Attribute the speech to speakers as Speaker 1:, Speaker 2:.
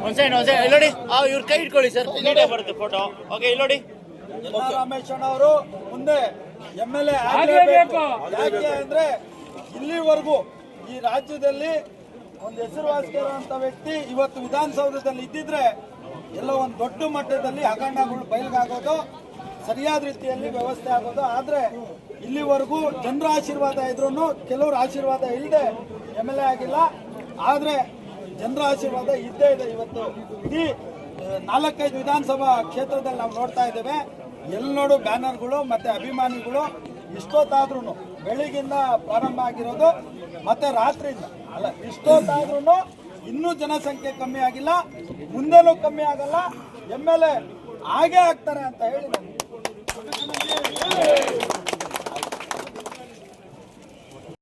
Speaker 1: ಒಂದ್ ಸೈಡ್ ಒಂದ್ ಸೈಡ್ ಇಲ್ಲೋಡಿ ಆ ಇವ್ರ ಕೈ ಇಟ್ಕೊಳ್ಳಿ ಸರ್. ನೀಟೇ ಬರುತ್ತೆ ಫೋಟೋ ಓಕೆ ಇಲ್ಲೋಡಿ
Speaker 2: ರಮೇಶ್ ರಾಮೇಶ್ವರ ಅವರು ಮುಂದೆ ಎಂ ಎಲ್ ಎ ಅಂದ್ರೆ ಇಲ್ಲಿವರೆಗೂ ಈ ರಾಜ್ಯದಲ್ಲಿ ಒಂದು ಹೆಸರುವಾಸಿಯಾದಂತ ವ್ಯಕ್ತಿ ಇವತ್ತು ವಿಧಾನಸೌಧದಲ್ಲಿ ಇದ್ದಿದ್ರೆ ಎಲ್ಲ ಒಂದು ದೊಡ್ಡ ಮಟ್ಟದಲ್ಲಿ ಹಗರಣಗಳು ಬಯಲ್ಗಾಗೋದು, ಸರಿಯಾದ ರೀತಿಯಲ್ಲಿ ವ್ಯವಸ್ಥೆ ಆಗೋದು. ಆದ್ರೆ ಇಲ್ಲಿವರೆಗೂ ಜನರ ಆಶೀರ್ವಾದ ಇದ್ರೂ ಕೆಲವರು ಆಶೀರ್ವಾದ ಇಲ್ಲದೆ ಎಂ ಎಲ್ ಎ ಆಗಿಲ್ಲ. ಆದ್ರೆ ಜನರ ಆಶೀರ್ವಾದ ಇದ್ದೇ ಇದೆ ಇವತ್ತು. ಇಡೀ ನಾಲ್ಕೈದು ವಿಧಾನಸಭಾ ಕ್ಷೇತ್ರದಲ್ಲಿ ನಾವು ನೋಡ್ತಾ ಇದ್ದೇವೆ. ಎಲ್ಲಿ ನೋಡು ಬ್ಯಾನರ್ಗಳು ಮತ್ತೆ ಅಭಿಮಾನಿಗಳು ಇಷ್ಟೊತ್ತಾದ್ರೂ ಬೆಳಿಗ್ಗಿಂದ ಪ್ರಾರಂಭ ಆಗಿರೋದು ಮತ್ತೆ ರಾತ್ರಿಯಿಂದ ಅಲ್ಲ ಇಷ್ಟೊತ್ತಾದ್ರೂ ಇನ್ನೂ ಜನಸಂಖ್ಯೆ ಕಮ್ಮಿ ಆಗಿಲ್ಲ, ಮುಂದೆನೂ ಕಮ್ಮಿ ಆಗಲ್ಲ, ಎಂ ಎಲ್ ಎ ಹಾಗೇ ಆಗ್ತಾರೆ ಅಂತ ಹೇಳಿ